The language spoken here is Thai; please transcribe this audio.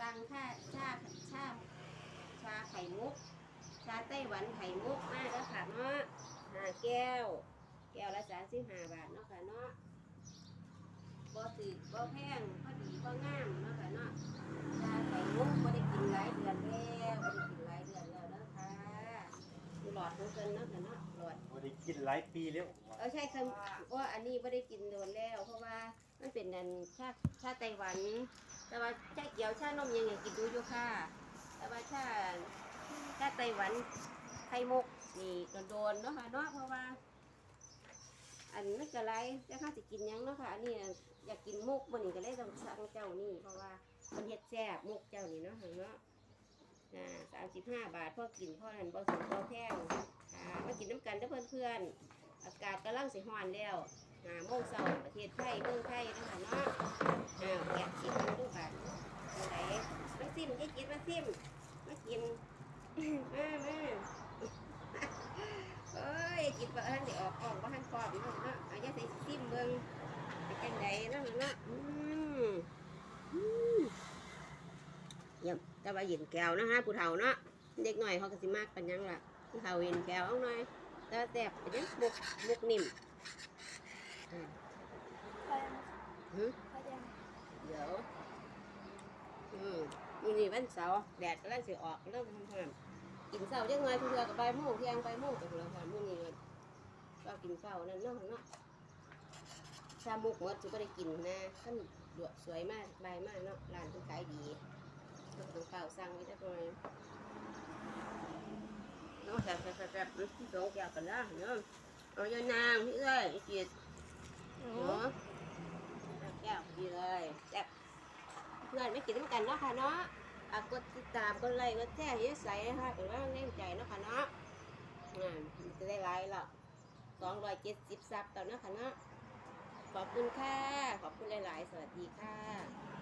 สั่งชาชาชาชาไข่มุก ชาไต้หวันไข่มุกมาแล้วค่ะเนาะห้าแก้ว แก้วละสามสิบห้าบาทเนาะค่ะเนาะบ่ถือบ่แพงพอดีบ่งามเนาะค่ะเนาะชาไข่มุกบ่ได้กินหลายเดือนแล้วบ่ได้กินหลายเดือนแล้วเนาะค่ะดูหลอดของเพิ่นเนาะค่ะเนาะหลอดบ่ได้กินหลายปีแล้วเออใช่ค่ะว่าอันนี้ไม่ได้กินโดนแล้ว เพราะว่ามันเป็นนันชาชาไต้หวัน แต่ว่าชาเขียวชานมยังไงกินดูอยู่ค่ะ แต่ว่าชาชาไต้หวันไข่มุกนี่โดนๆเนาะค่ะเนาะเพราะว่า อันนั้นก็ไรจะข้าจะกินยังเนาะค่ะอันนี้อยากกินมุกมันนี่ก็เลยต้องสั่งเจ้านี่เพราะว่ามันเฮ็ดแซ่บมุกเจ้านี่เนาะค่ะเนาะอ่าสามสิบห้าบาทพ่อกินพ่อนั่นบ่สูงบ่แพงอ่ามากินน้ำกันเด้อเพื่อนๆอากาศกำลังสิฮ้อนแล้วหาโมงเช้าประเทศไทยเมืองไทยนะคะเนาะอ้าวแกะชิมดูบัดจังไดมาซิมยายกินมาซิมมากิน มามาเอ้ยกินบ่ทันได้ออกกล้องบ่ทันพร้อมเนาะเนาะเอาอย่าใส่ซิมเบิ่งเป็นจังไดเนาะเนาะอืมอืมเยี่ยมแต่ว่าเย็นแก้วนะฮะผู้เฒ่าเนาะเด็กหน่อยเขาก็สิมากกันยังล่ะผู้เฒ่าเย็นแก้วเอาหน่อยแต่ว่าแซ่บเป็นยังมุกมุกนิ่มอ่าไปนะหึ ไปเดี๋ยวเดี๋ยวอืม มื้อนี้วันเสาร์แดดกำลังสิออกเริ่มทำๆกินเช้าจังหน่อยเพื่อกับใบายโมงเที่ยงใบายโมงไปแล้วค่ะมื้อนี้ก็กินเช้านั่นเนาะเนาะชามุกหมดจะไม่ได้กินนะท่านดวสวยมากใบมากเนาะร้านเพิ่นขายดีต้องต้องเปล่าสั่งไว้จักหน่อยเนาะแซ่บๆๆๆสองแก้วกันละเนาะเอาเยอะนางพี่เอ้ยเกียรติเนาะแก้วดีเลยแซ่บ เพื่อนไม่กินน้ำกันเนาะค่ะเนาะอะกดติดตามกดไลค์กดแชร์ให้ใส่นะคะเป็นว่าแน่ใจเนาะค่ะเนาะอ่านจะได้ไลค์ละสองร้อยเจ็ดสิบซับต่อเนาะค่ะเนาะขอบคุณค่ะ ขอบคุณหลาย ๆ สวัสดีค่ะ